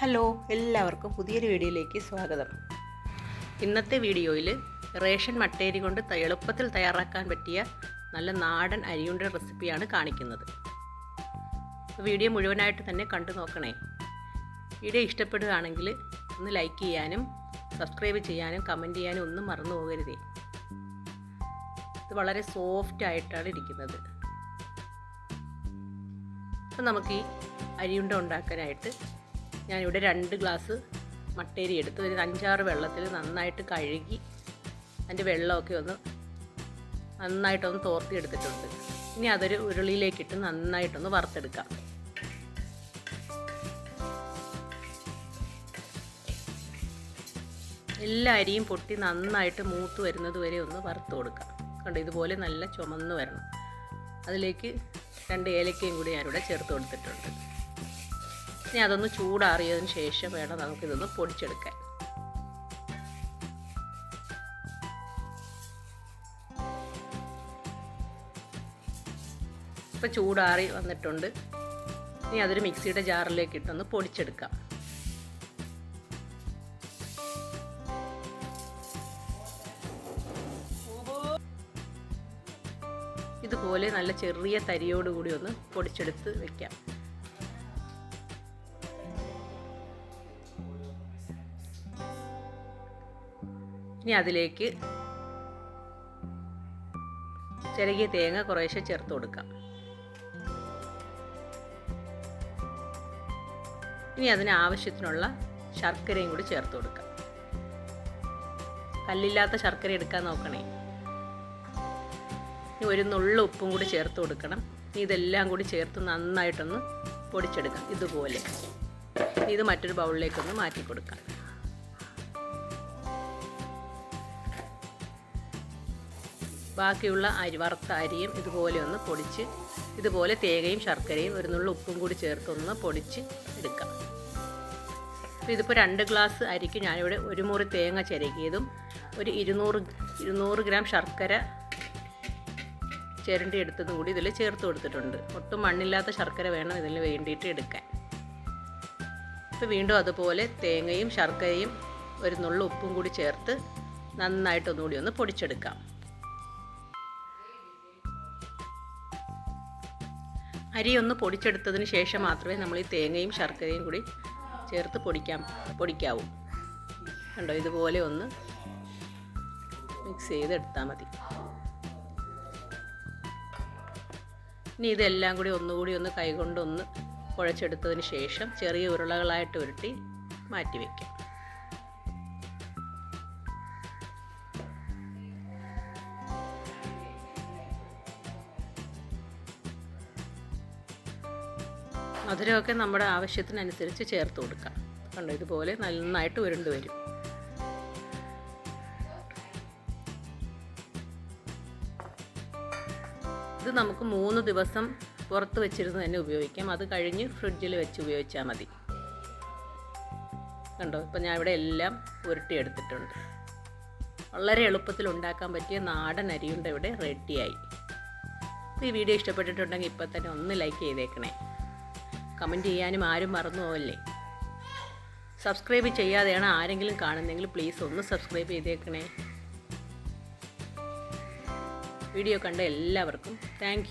Hello എല്ലാവർക്കും പുതിയൊരു വീഡിയോയിലേക്ക് സ്വാഗതം. ഇന്നത്തെ വീഡിയോയിൽ റേഷൻ മട്ടേരി കൊണ്ട് എളുപ്പത്തിൽ തയ്യാറാക്കാൻ പറ്റിയ നല്ല നാടൻ അരിയുണ്ട റെസിപ്പിയാണ് കാണിക്കുന്നത്. വീഡിയോ മുഴുവനായിട്ട് തന്നെ കണ്ടു നോക്കണേ. വീഡിയോ ഇഷ്ടപ്പെടുകയാണെങ്കിൽ ഒന്ന് ലൈക്ക് ചെയ്യാനും സബ്സ്ക്രൈബ് ചെയ്യാനും കമന്റ് ചെയ്യാനും ഒന്നും മറന്നു പോകരുതേ. ഇത് വളരെ സോഫ്റ്റ് ആയിട്ടാണ് ഇരിക്കുന്നത്. അപ്പം നമുക്ക് ഈ അരിയുണ്ട ഉണ്ടാക്കാനായിട്ട് ഞാനിവിടെ രണ്ട് ഗ്ലാസ് മട്ടേരി എടുത്ത്. ഒരു അഞ്ചാറ് വെള്ളത്തിൽ നന്നായിട്ട് കഴുകി അതിന്റെ വെള്ളമൊക്കെ ഒന്ന് നന്നായിട്ടൊന്ന് തോർത്തി എടുത്തിട്ടുണ്ട് ഇനി അതൊരു ഉരുളിയിലേക്കിട്ട് നന്നായിട്ടൊന്ന് വറുത്തെടുക്കാം. എല്ലാ അരിയും പൊട്ടി നന്നായിട്ട് മൂത്ത് വരുന്നത് വരെ ഒന്ന് വറുത്ത് കൊടുക്കാം. കണ്ടോ ഇതുപോലെ നല്ല ചുമന്ന് വരണം. അതിലേക്ക് രണ്ട് ഏലക്കയും കൂടി ഞാനിവിടെ ചേർത്ത് കൊടുത്തിട്ടുണ്ട്. ഇനി അതൊന്ന് ചൂടാറിയതിന് ശേഷം വേണം നമുക്കിതൊന്ന് പൊടിച്ചെടുക്കാൻ. ഇപ്പം ചൂടാറി വന്നിട്ടുണ്ട്. ഇനി അതൊരു മിക്സിയുടെ ജാറിലേക്ക് ഇട്ടൊന്ന് പൊടിച്ചെടുക്കാം. ഇതുപോലെ നല്ല ചെറിയ തരിയോടുകൂടി ഒന്ന് പൊടിച്ചെടുത്ത് വെക്കാം. ഇനി അതിലേക്ക് ചിരകിയ തേങ്ങ കുറേശ്ശെ ചേർത്ത് കൊടുക്കാം. ഇനി അതിന് ആവശ്യത്തിനുള്ള ശർക്കരയും കൂടി ചേർത്ത് കൊടുക്കാം. കല്ലില്ലാത്ത ശർക്കര എടുക്കാൻ നോക്കണേ. ഇനി ഒരു നുള്ള ഉപ്പും കൂടി ചേർത്ത് കൊടുക്കണം. ഇനി ഇതെല്ലാം കൂടി ചേർത്ത് നന്നായിട്ടൊന്ന് പൊടിച്ചെടുക്കാം ഇതുപോലെ. ഇത് മറ്റൊരു ബൗളിലേക്കൊന്ന് മാറ്റി കൊടുക്കാം. ബാക്കിയുള്ള അരി വറുത്ത അരിയും ഇതുപോലെ ഒന്ന് പൊടിച്ച് ഇതുപോലെ തേങ്ങയും ശർക്കരയും ഒരു നുള്ള ഉപ്പും കൂടി ചേർത്തൊന്ന് പൊടിച്ച് എടുക്കാം. അപ്പോൾ ഇതിപ്പോൾ രണ്ട് ഗ്ലാസ് അരിക്ക് ഞാനിവിടെ ഒരു മുറി തേങ്ങ ചിരകിയതും ഒരു ഇരുന്നൂറ് ഇരുന്നൂറ് ഗ്രാം ശർക്കര ചിരണ്ടി എടുത്തതും കൂടി ഇതിൽ ചേർത്ത് കൊടുത്തിട്ടുണ്ട്. ഒട്ടും മണ്ണില്ലാത്ത ശർക്കര വേണം ഇതിന് വേണ്ടിയിട്ട് എടുക്കാൻ. ഇപ്പോൾ വീണ്ടും അതുപോലെ തേങ്ങയും ശർക്കരയും ഒരു നുള്ള ഉപ്പും കൂടി ചേർത്ത് നന്നായിട്ടൊന്നുകൂടി ഒന്ന് പൊടിച്ചെടുക്കാം. അരി ഒന്ന് പൊടിച്ചെടുത്തതിന് ശേഷം മാത്രമേ നമ്മൾ ഈ തേങ്ങയും ശർക്കരയും കൂടി ചേർത്ത് പൊടിക്കാം പൊടിക്കാവൂ. കണ്ടോ ഇതുപോലെ ഒന്ന് മിക്സ് ചെയ്തെടുത്താൽ മതി. ഇനി ഇതെല്ലാം കൂടി ഒന്നുകൂടി ഒന്ന് കൈകൊണ്ടൊന്ന് കുഴച്ചെടുത്തതിന് ശേഷം ചെറിയ ഉരുളകളായിട്ട് ഉരുട്ടി മാറ്റി വയ്ക്കാം മധുരമൊക്കെ നമ്മുടെ ആവശ്യത്തിനനുസരിച്ച് ചേർത്ത് കൊടുക്കാം. കണ്ടോ ഇതുപോലെ നന്നായിട്ട് ഉരുണ്ട് വരും. ഇത് നമുക്ക് മൂന്ന് ദിവസം പുറത്ത് വെച്ചിരുന്ന് തന്നെ ഉപയോഗിക്കാം. അത് കഴിഞ്ഞ് ഫ്രിഡ്ജിൽ വെച്ച് ഉപയോഗിച്ചാൽ മതി. കണ്ടോ ഇപ്പം ഞാൻ ഇവിടെ എല്ലാം ഉരുട്ടിയെടുത്തിട്ടുണ്ട്. വളരെ എളുപ്പത്തിൽ ഉണ്ടാക്കാൻ പറ്റിയ നാടൻ അരിയുണ്ട ഇവിടെ റെഡിയായി. ഈ വീഡിയോ ഇഷ്ടപ്പെട്ടിട്ടുണ്ടെങ്കിൽ ഇപ്പം തന്നെ ഒന്ന് ലൈക്ക് ചെയ്തേക്കണേ. കമന്റ് ചെയ്യാനും ആരും മറന്നു പോവല്ലേ? സബ്സ്ക്രൈബ് ചെയ്യാതെയാണ് ആരെങ്കിലും കാണുന്നെങ്കിൽ പ്ലീസ് ഒന്ന് സബ്സ്ക്രൈബ് ചെയ്തേക്കണേ. വീഡിയോ കണ്ട എല്ലാവർക്കും താങ്ക്